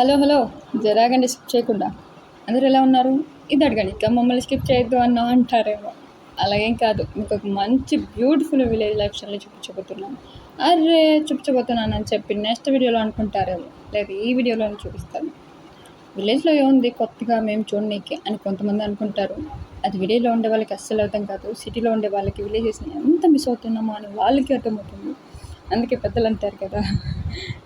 Hello hello. జరాగండి skip చేయకుండా. అందరూ ఎలా ఉన్నారు? ఇది అడగండి. ఇక మమ్మల్ని స్కిప్ చేయొద్దు అన్నా అంటారేమో. అలాగేం కాదు. మీకు ఒక మంచి బ్యూటిఫుల్ విలేజ్ లైఫ్ స్టైల్ చూపించబోతున్నాను. అరే చూపించబోతున్నాను అని చెప్పి నెక్స్ట్ వీడియోలో అనుకుంటారేమో. లేదు ఈ వీడియోలో చూపిస్తాను. విలేజ్లో ఏముంది? కొత్తగా మేము చూడనీకి అని కొంతమంది అనుకుంటారు. అది విలేజ్లో ఉండే వాళ్ళకి అస్సలు అర్థం కాదు. సిటీలో ఉండే వాళ్ళకి విలేజెస్ని ఎంత మిస్ అవుతున్నామో అని వాళ్ళకి అర్థమవుతుంది. అందుకే పెద్దలు అంటారు కదా.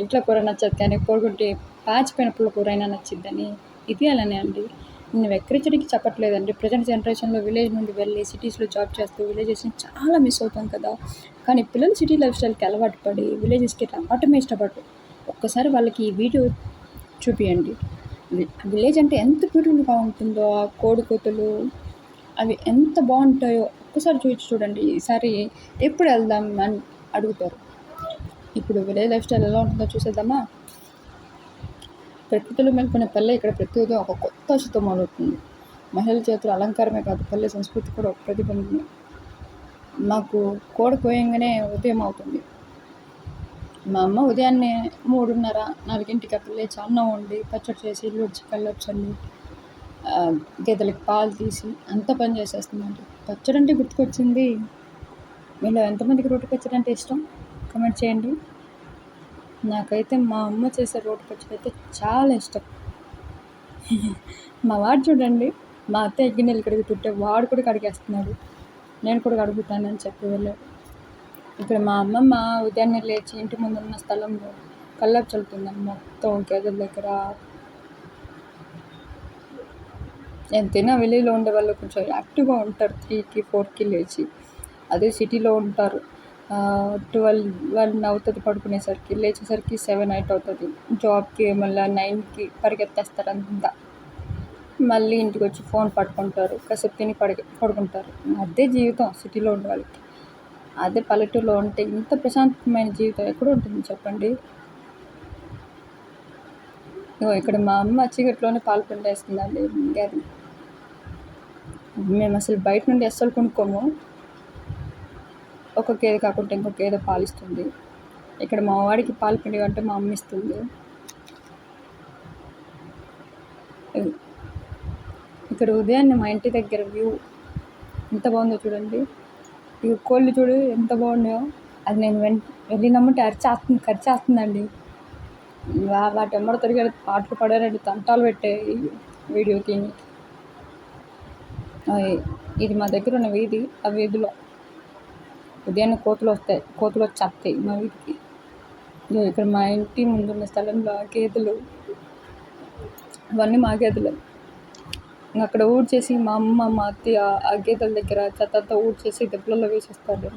ఇంట్లో కూర నచ్చదు కానీ కోరుకుంటే పాచిపోయిన పుల్ల కూర అయినా నచ్చిద్దని ఇది అలానే అండి. నేను వెక్కరించడానికి చెప్పట్లేదండి. ప్రజెంట్ జనరేషన్లో విలేజ్ నుండి వెళ్ళి సిటీస్లో జాబ్ చేస్తూ విలేజెస్ని చాలా మిస్ అవుతాం కదా. కానీ పిల్లలు సిటీ లైఫ్ స్టైల్కి అలవాటు పడి విలేజెస్కి రావటమే ఇష్టపడరు. ఒక్కసారి వాళ్ళకి ఈ వీడియో చూపియండి. విలేజ్ అంటే ఎంత బ్యూటిఫుల్గా ఉంటుందో ఆ కోడికోతులు అవి ఎంత బాగుంటాయో ఒక్కసారి చూసి చూడండి. ఈసారి ఎప్పుడు వెళ్దాం అని అడుగుతారు. ఇప్పుడు విలేజ్ లైఫ్ స్టైల్ ఎలా ఉంటుందో చూసేద్దామా? ప్రకృతిలో మేల్కొనే పల్లె ఇక్కడ ప్రతి ఉదయం ఒక కొత్త ఆశతో మొదలవుతుంది. మహిళల చేతుల అలంకారమే కాదు పల్లె సంస్కృతి కూడా ఒక ప్రతిబింబమే. మాకు కోడ కోయంగానే ఉదయం అవుతుంది. మా అమ్మ ఉదయాన్నే మూడున్నర నాలుగింటికి అక్కడ లేచి అన్నం వండి పచ్చడి చేసి ఇల్లు వచ్చి కళ్ళపు గేదెలకు పాలు తీసి అంత పని చేసేస్తుందండి పచ్చడి అంటే గుర్తుకొచ్చింది. మీలో ఎంతమందికి రోటి పచ్చడి అంటే ఇష్టం? కమెంట్ చేయండి. నాకైతే మా అమ్మ చేసే రోటి పచ్చడి అయితే చాలా ఇష్టం. మా వాడు చూడండి మా అత్త గిన్నెలు కడుగుతుంటే వాడు కూడా కడిగేస్తున్నాడు. నేను కూడా కడుగుతానని చెప్పి వెళ్ళాడు. ఇక్కడ మా అమ్మమ్మ ఉదయాన్నే లేచి ఇంటి ముందు ఉన్న స్థలంలో కల్లాపు చల్లుతుందని మొత్తం గేదెల దగ్గర. ఎంతైనా విలేజ్లో ఉండే వాళ్ళు కొంచెం యాక్టివ్గా ఉంటారు త్రీకి ఫోర్కి లేచి. అదే సిటీలో ఉంటారు. ట్వెల్వ్ వన్ అవుతుంది పడుకునేసరికి లేచేసరికి సెవెన్ ఎయిట్ అవుతుంది. జాబ్కి మళ్ళీ నైన్కి పరిగెత్తేస్తారు అంతా మళ్ళీ ఇంటికి వచ్చి ఫోన్ పట్టుకుంటారు కాసేపు తిని పడి పడుకుంటారు. అదే జీవితం సిటీలో ఉండే వాళ్ళకి అదే పల్లెటూరులో ఉంటే ఇంత ప్రశాంతమైన జీవితం ఎక్కడ ఉంటుంది చెప్పండి? ఇక్కడ మా అమ్మ చీకట్లోనే పాలు పిండేస్తుందండి. అది మేము అసలు బయట నుండి అస్సలు కొనుక్కోము. ఒక గేదె కాకుండా ఇంకొక గేదె పాలిస్తుంది. ఇక్కడ మా వాడికి పాలు పిండి అంటే మా అమ్మ ఇస్తుంది. ఇక్కడ ఉదయాన్నే మా ఇంటి దగ్గర వ్యూ ఎంత బాగుందో చూడండి. ఇవి కోళ్ళు చూడు ఎంత బాగున్నాయో. అది నేను వెంట వెళ్ళినమ్మంటే అరిచేస్తుంది ఖర్చేస్తుందండి వాటి ఎమ్మడ తిరిగాడు పాటలు పడారండి తంటాలు పెట్టాయి వీడియోకి ఇది మా దగ్గర ఉన్న వీధి ఆ వీధిలో. ఉదయాన్నే కోతులు వస్తాయి కోతులు వచ్చి వస్తాయి మా వీటికి ఇక్కడ మా ఇంటి ముందున్న స్థలంలో గేదెలు. అవన్నీ మా గేదెలు. అక్కడ ఊడ్చేసి మా అమ్మ మా అత్తయ్య ఆ గేదెల దగ్గర చెత్తంతా ఊడ్చేసి దెబ్బలలో వేసేస్తారు.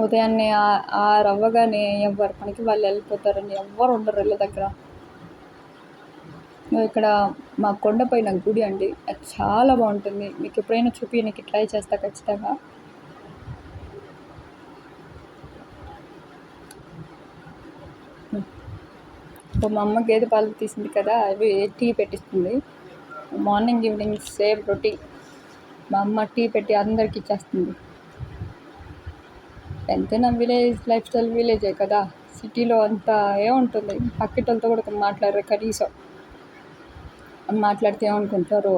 ఉదయాన్నే ఆ రవ్వగానే ఎవరి పనికి వాళ్ళు వెళ్ళిపోతారండి ఎవ్వరు ఉండరు ఇళ్ళ దగ్గర. ఇక్కడ మా కొండపైన గుడి అండి. అది చాలా బాగుంటుంది. మీకు ఎప్పుడైనా చూపించడానికి ట్రై చేస్తా ఖచ్చితంగా. ఇప్పుడు మా అమ్మ గేదె పాలు తీసింది కదా అవి టీ పెట్టిస్తుంది. మార్నింగ్ ఈవినింగ్ సేమ్ రొటీన్ మా అమ్మ టీ పెట్టి అందరికి ఇచ్చేస్తుంది. ఎంతైనా విలేజ్ లైఫ్ స్టైల్ విలేజే కదా. సిటీలో అంతా ఏముంటుంది? పక్కిటలతో కూడా మాట్లాడరు కనీసం. మాట్లాడితే ఏమనుకుంటారో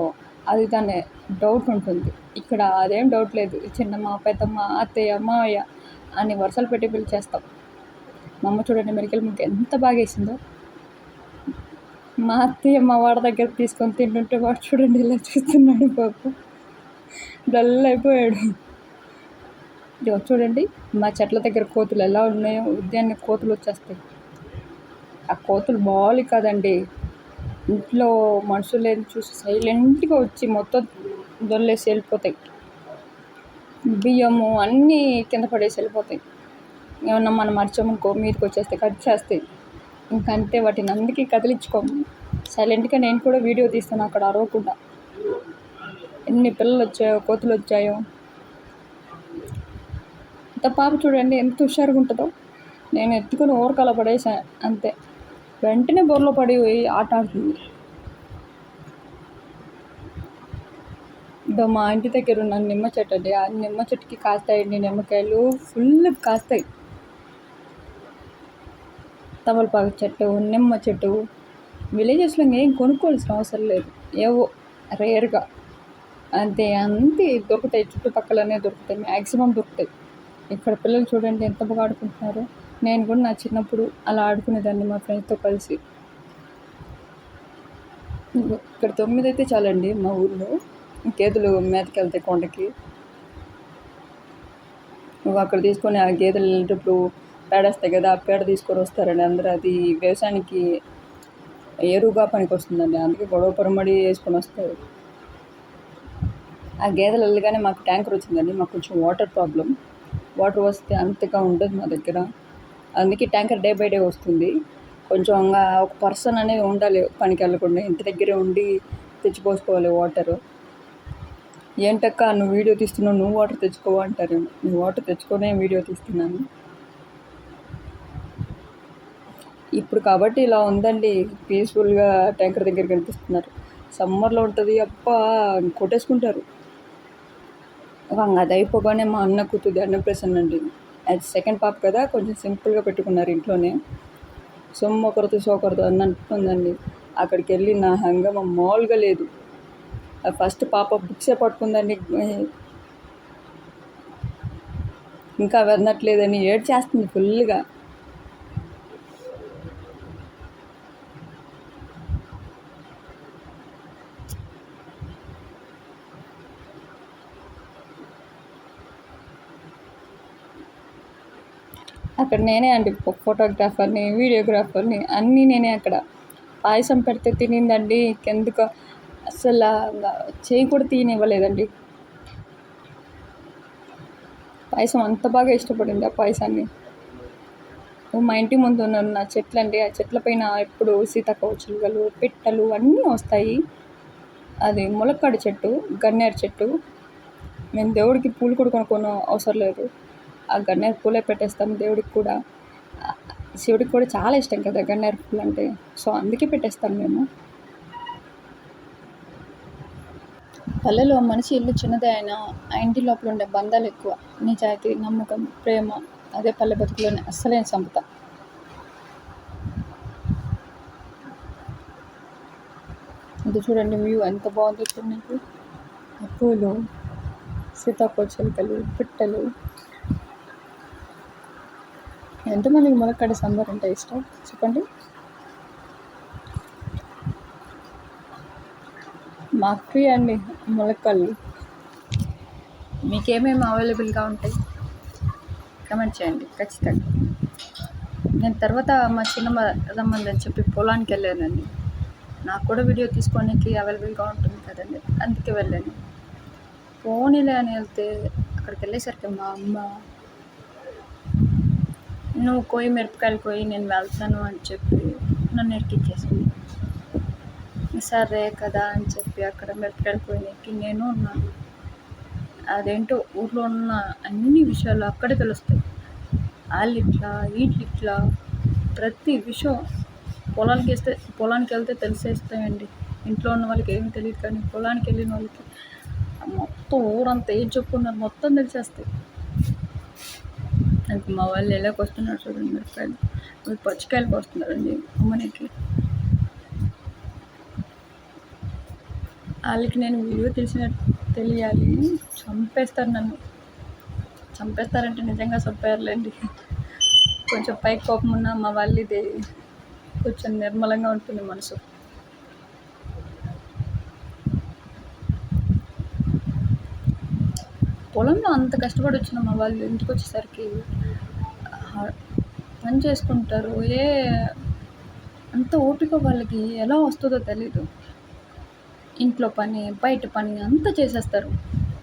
అది దాని డౌట్ ఉంటుంది. ఇక్కడ అదేం డౌట్ లేదు. చిన్నమ్మ పెద్దమ్మ అత్తయ్య మావయ్య అని వరుసలు పెట్టి పిలిచేస్తాం. మా అమ్మ చూడండి మెరికల్ ముగ్గు ఎంత బాగా వేసిందో. మా అత్తయ్య మా వాడి దగ్గర తీసుకొని తింటుంటే వాడు చూడండి ఇలా చూస్తున్నాడు పాప డల్ అయిపోయాడు. చూడండి మా చెట్ల దగ్గర కోతులు ఎలా ఉన్నాయో ఉదయాన్నే కోతులు వచ్చేస్తాయి. ఆ కోతులు బాగులు కాదండి. ఇంట్లో మనుషులు లేని చూసి సైలెంట్గా వచ్చి మొత్తం దొల్లేసి వెళ్ళిపోతాయి. బియ్యము అన్నీ కింద పడేసి వెళ్ళిపోతాయి. ఏమన్నా మనం మర్చామనుకో మీదకి వచ్చేస్తాయి కట్ చేస్తాయి. ఇంకంతే వాటిని అందుకే కదిలించుకోము. సైలెంట్గా నేను కూడా వీడియో తీస్తాను అక్కడ అరవకుండా. ఎన్ని పిల్లలు వచ్చాయో కోతులు వచ్చాయో. ఇంత పాప చూడండి ఎంత హుషారుగా ఉంటుందో. నేను ఎత్తుకుని ఊరకల పడేసా అంతే. వెంటనే బోర్లో పడి ఆట ఆడుతుంది. ఇదో మా ఇంటి దగ్గర ఉన్న నిమ్మ చెట్టు అండి. ఆ నిమ్మ చెట్టుకి కాస్తాయండి నిమ్మకాయలు. ఫుల్ కాస్తాయి. తమలపాకు చెట్టు నిమ్మ చెట్టు. విలేజెస్లో ఏం కొనుక్కోవాల్సిన అవసరం లేదు. ఏవో రేర్గా. అంతే అంతే దొరుకుతాయి. చుట్టుపక్కలనే దొరుకుతాయి. మ్యాక్సిమం దొరుకుతాయి. ఇక్కడ పిల్లలు చూడండి ఎంత బాగా ఆడుకుంటున్నారు. నేను కూడా నా చిన్నప్పుడు అలా ఆడుకునేదాన్ని మా ఫ్రెండ్స్తో కలిసి. ఇక్కడ తొమ్మిది అయితే చాలండి మా ఊళ్ళో గేదెలు మేతకి వెళ్తాయి కొండకి. నువ్వు అక్కడ తీసుకొని ఆ గేదెలు వెళ్ళేటప్పుడు పేడేస్తాయి కదా ఆ పేడ తీసుకొని వస్తారండి అందరూ అది వ్యవసాయానికి ఎరువుగా పనికి వస్తుందండి అందుకే గొడవ పొరమడి వేసుకొని వస్తారు. ఆ గేదెలు వెళ్ళగానే మాకు ట్యాంకర్ వచ్చిందండి. మాకు కొంచెం వాటర్ ప్రాబ్లం. వాటర్ వస్తే అంతగా ఉండదు మా దగ్గర. అందుకే ట్యాంకర్ డే బై డే వస్తుంది. కొంచెం ఒక పర్సన్ అనేది ఉండాలి పనికి వెళ్ళకుండా. ఇంటి దగ్గరే ఉండి తెచ్చిపోసుకోవాలి వాటర్. ఏంటక్క నువ్వు వీడియో తీస్తున్నావు నువ్వు వాటర్ తెచ్చుకోవా అంటారు. నువ్వు వాటర్ తెచ్చుకొనే వీడియో తీస్తున్నాను. ఇప్పుడు కాబట్టి ఇలా ఉందండి. పీస్ఫుల్గా ట్యాంకర్ దగ్గర కనిపిస్తున్నారు. సమ్మర్లో ఉంటుంది అప్ప కొట్టేసుకుంటారు. అది అయిపోగానే మా అన్న కూతురు అన్నప్రసన్న అండి అది సెకండ్ పాప కదా కొంచెం సింపుల్గా పెట్టుకున్నారు ఇంట్లోనే. సొమ్ము ఒకరితో సోకరితో అని అంటుందండి అక్కడికి వెళ్ళి నా హంగమ మామూలుగా లేదు. ఫస్ట్ పాప బుక్సే పట్టుకుందండి. ఇంకా వెళ్ళట్లేదని ఏడ్ చేస్తుంది ఫుల్గా అక్కడ నేనే అండి ఫోటోగ్రాఫర్ని వీడియోగ్రాఫర్ని అన్నీ నేనే అక్కడ. పాయసం పెడితే తినిందండి ఎందుకో అసలు చేయి కూడా తీయనివ్వలేదండి పాయసం అంత బాగా ఇష్టపడింది ఆ పాయసాన్ని. మా ఇంటి ముందు ఉన్న నా చెట్లు అండి ఆ చెట్ల పైన ఎప్పుడు సీతాకోచిలుకలు పిట్టలు అన్నీ వస్తాయి. అది ములక్కాడు చెట్టు గన్నేరు చెట్టు. మేము దేవుడికి పూలు కూడా కొనుక్కోను అవసరం లేదు. గన్నేరు పూలే పెట్టేస్తాం దేవుడికి కూడా. శివుడికి కూడా చాలా ఇష్టం కదా గన్నేరు పూలు అంటే. సో అందుకే పెట్టేస్తాం మేము. పల్లెలో మనిషి ఇల్లు చిన్నదే అయినా ఆ ఇంటి లోపల ఉండే బంధాలు ఎక్కువ. నిజాయితీ నమ్మకం ప్రేమ అదే పల్లె బతుకులోనే అస్సలైన సంపద. ఇది చూడండి వ్యూ ఎంత బాగుందో చూడండి. పూలు సీతాకోచిలుకలు పిట్టలు. ఎంతమందికి ములక్కాడ సాంబార్ అంటే ఇష్టం? చెప్పండి. మాకు ఫ్రీ అండి ములక్కాళ్ళు. మీకేమేమి అవైలబుల్గా ఉంటాయి? కమెంట్ చేయండి ఖచ్చితంగా. నేను తర్వాత మా చిన్న రమ్మందని చెప్పి పొలానికి వెళ్ళానండి. నాకు కూడా వీడియో తీసుకోనికి అవైలబుల్గా ఉంటుంది కదండి అందుకే వెళ్ళాను. పోనీలే అని వెళ్తే అక్కడికి వెళ్ళేసరికి మా అమ్మ నువ్వు కోయి మిరపకాయలు కోయి నేను వెళ్తాను అని చెప్పి నన్ను ఎక్కించేసింది సరే కదా అని చెప్పి అక్కడ మిరపకాయలు కోయడానికి నేను ఉన్నాను అదేంటో ఊర్లో ఉన్న అన్ని విషయాలు అక్కడే తెలుస్తాయి. వాళ్ళు ఇట్లా వీళ్ళు ఇట్లా ప్రతి విషయం పొలానికి వేస్తే పొలానికి వెళ్తే తెలిసేస్తాయండి. ఇంట్లో ఉన్న వాళ్ళకి ఏమీ తెలియదు కానీ పొలానికి వెళ్ళిన వాళ్ళకి మొత్తం ఊరంతా ఏం చెప్పుకున్నారు? మొత్తం తెలిసేస్తాయి. నాకు మా వాళ్ళు ఎలాగ వస్తున్నారు చూడండి మిరపకాయలు. అవి పచ్చికాయలకు వస్తున్నారండి అమ్మనికి. వాళ్ళకి నేను విలువ తెలిసిన తెలియాలి. చంపేస్తారు నన్ను. చంపేస్తారంటే నిజంగా చంపేయాలండి కొంచెం పైకి కోపం ఉన్న మా వాళ్ళు ఇది కొంచెం నిర్మలంగా ఉంటుంది మనసు. పొలంలో అంత కష్టపడి వచ్చిన మా వాళ్ళు ఇంటికి వచ్చేసరికి. పని చేసుకుంటారు. ఏ అంత ఓపిక వాళ్ళకి ఎలా వస్తుందో తెలీదు. ఇంట్లో పని బయట పని అంతా చేసేస్తారు.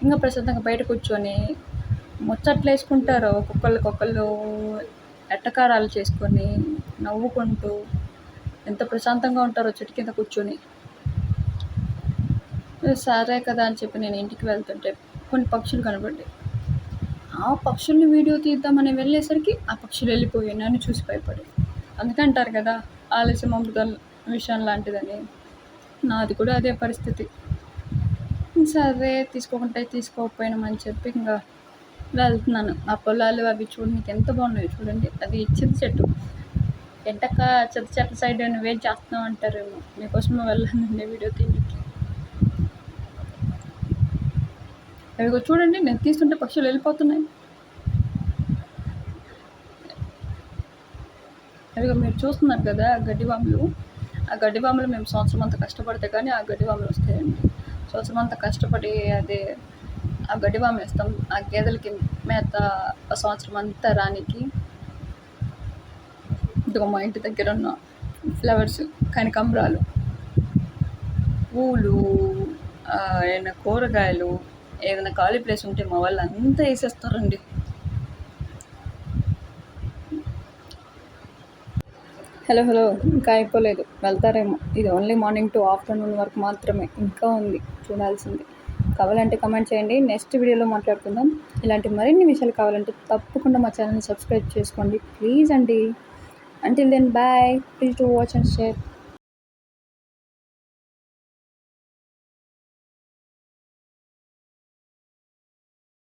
ఇంకా ప్రశాంతంగా బయట కూర్చొని ముచ్చట్లు వేసుకుంటారు. ఒక్కొక్కరికొకళ్ళు ఎట్టకారాలు చేసుకొని నవ్వుకుంటూ ఎంత ప్రశాంతంగా ఉంటారో చెట్టు కింద కూర్చొని. సరే కదా అని చెప్పి నేను ఇంటికి వెళ్తుంటే కొన్ని పక్షులు కనబడ్డాయి. ఆ పక్షుల్ని వీడియో తీద్దామని వెళ్ళేసరికి ఆ పక్షులు వెళ్ళిపోయాయి. నన్ను చూసి భయపడి అందుకంటారు కదా ఆలస్యం అమృతం విషయం లాంటిదని. నాది కూడా అదే పరిస్థితి. సరే తీసుకోకుంటే తీసుకోకపోయినామని చెప్పి ఇంకా వెళ్తున్నాను. ఆ పొలాలు అవి చూడడానికి ఎంత బాగున్నాయో చూడండి. అది ఇచ్చింది చెట్టు. ఎంటక్క చెత్త చెత్త సైడ్ నువ్వు వెయిట్ చేస్తున్నావు అంటారేమో. మీకోసమే వెళ్ళానండి వీడియో తీయడానికి. అవిగో చూడండి నేను తీస్తుంటే పక్షులు వెళ్ళిపోతున్నాయి. అదిగో మీరు చూస్తున్నారు కదా ఆ గడ్డివాములు ఆ గడ్డివాములు మేము సంవత్సరం అంతా కష్టపడితే కానీ ఆ గడ్డివాములు వస్తాయండి. సంవత్సరం అంతా కష్టపడి అదే ఆ గడ్డివాము వేస్తాం. ఆ గేదెలకి మేత సంవత్సరం అంతా రానికి ఇదిగో మా ఇంటి దగ్గర ఉన్న ఫ్లవర్స్ కనకంబరాలు పూలు ఆయన కూరగాయలు ఏదైనా ఖాళీ ప్లేస్ ఉంటే మా వాళ్ళు అంతా వేసేస్తారండి. Hello hello. ఇంకా అయిపోలేదు. వెళ్తారేమో. ఇది ఓన్లీ మార్నింగ్ టు ఆఫ్టర్నూన్ వరకు మాత్రమే. ఇంకా ఉంది. చూడాల్సింది. కావాలంటే కమెంట్ చేయండి. నెక్స్ట్ వీడియోలో మాట్లాడుకుందాం. ఇలాంటి మరిన్ని విషయాలు కావాలంటే తప్పకుండా మా ఛానల్ని సబ్స్క్రైబ్ చేసుకోండి. ప్లీజ్ అండి. Until then bye please to watch and share